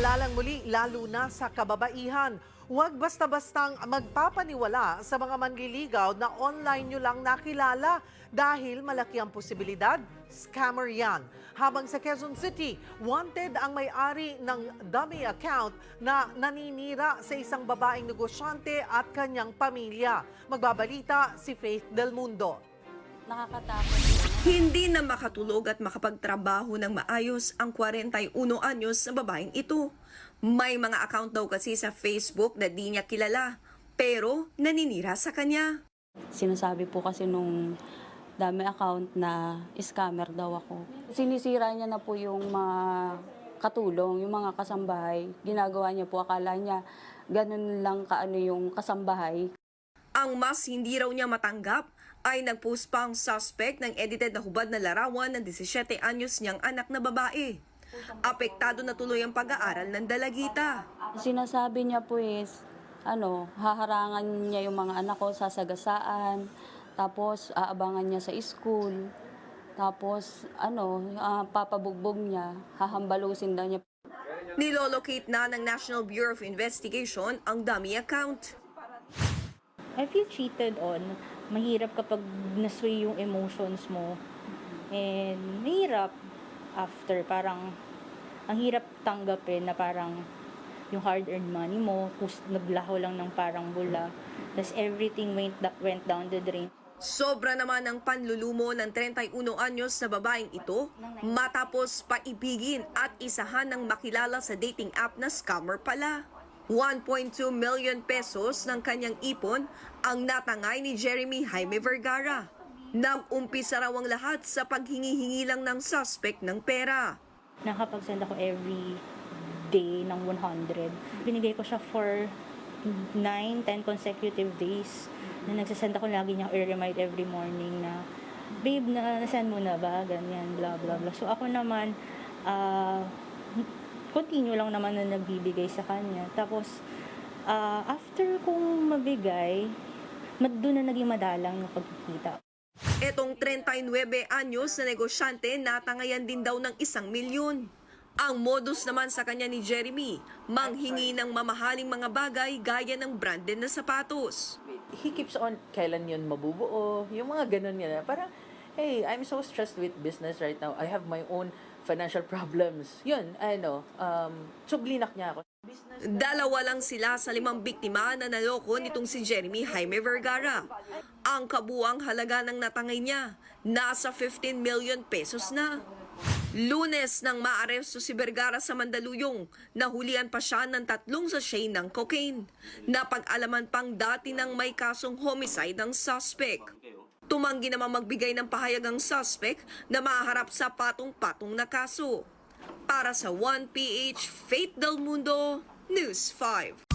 Paalalang muli, lalo na sa kababaihan, huwag basta-bastang magpapaniwala sa mga manliligaw na online nyo lang nakilala dahil malaki ang posibilidad, scammer yan. Habang sa Quezon City, wanted ang may-ari ng dummy account na naninira sa isang babaeng negosyante at kanyang pamilya. Magbabalita si Faith Del Mundo. Nakakatakot. Hindi na makatulog at makapagtrabaho ng maayos ang 41 anyos na babaeng ito. May mga account daw kasi sa Facebook na di niya kilala, pero naninira sa kanya. Sinasabi po kasi nung dami account na scammer daw ako. Sinisira niya na po yung mga katulong, yung mga kasambahay. Ginagawa niya po, akala niya ganun lang kaano yung kasambahay. Ang mas hindi raw niya matanggap ay nagpost pa ang suspect ng edited na hubad na larawan ng 17 anyos niyang anak na babae. Apektado na tuloy ang pag-aaral ng dalagita. Sinasabi niya po is, ano, haharangan niya yung mga anak ko sa sagasaan, tapos aabangan niya sa school, tapos ano, ah, papabugbog niya, hahambalusin daw niya. Nilolocate na ng National Bureau of Investigation ang dummy account. I feel cheated on. Mahirap kapag nasway yung emotions mo. And mahirap after parang ang hirap tanggapin na parang yung hard-earned money mo, naglaho lang ng parang bula. Tapos everything went, went down the drain. Sobra naman ang panlulumo ng 31 anyos na babaeng ito matapos paibigin at isahan ng makilala sa dating app na scammer pala. 1.2 million pesos ng kanyang ipon ang natangay ni Jeremy Jaime Vergara. Nag-umpisa raw ang lahat sa paghingi-hingi lang ng suspect ng pera. Nakapag-send ako every day ng 100. Binigay ko siya for 9, 10 consecutive days. Na nagsasend ako lagi niya i-remind every morning na, babe, na, nasend mo na ba? Ganyan, blah, blah, blah. So ako naman, ah, continue lang naman na nagbibigay sa kanya. Tapos, ah, after kong mabigay, doon na naging madalang yung pagkikita. Etong 39 anyos na negosyante natangayan din daw ng isang milyon. Ang modus naman sa kanya ni Jeremy, manghingi ng mamahaling mga bagay gaya ng branded na sapatos. he keeps on kailan yun mabubuo, yung mga ganun niya. Parang, hey, I'm so stressed with business right now. I have my own financial problems. Yun, ano, um, so blinak niya ako. Dalawa lang sila sa limang biktima na naloko nitong si Jeremy Jaime Vergara. Ang kabuang halaga ng natangay niya, nasa 15 million pesos na. Lunes nang maaresto si Vergara sa Mandaluyong, nahulian pa siya ng tatlong sachet ng cocaine. Napag-alaman pang dati ng may kasong homicide ang suspect. Tumanggi naman magbigay ng pahayag ang suspect na maharap sa patong-patong na kaso. Para sa 1PH Faith Del Mundo, News 5.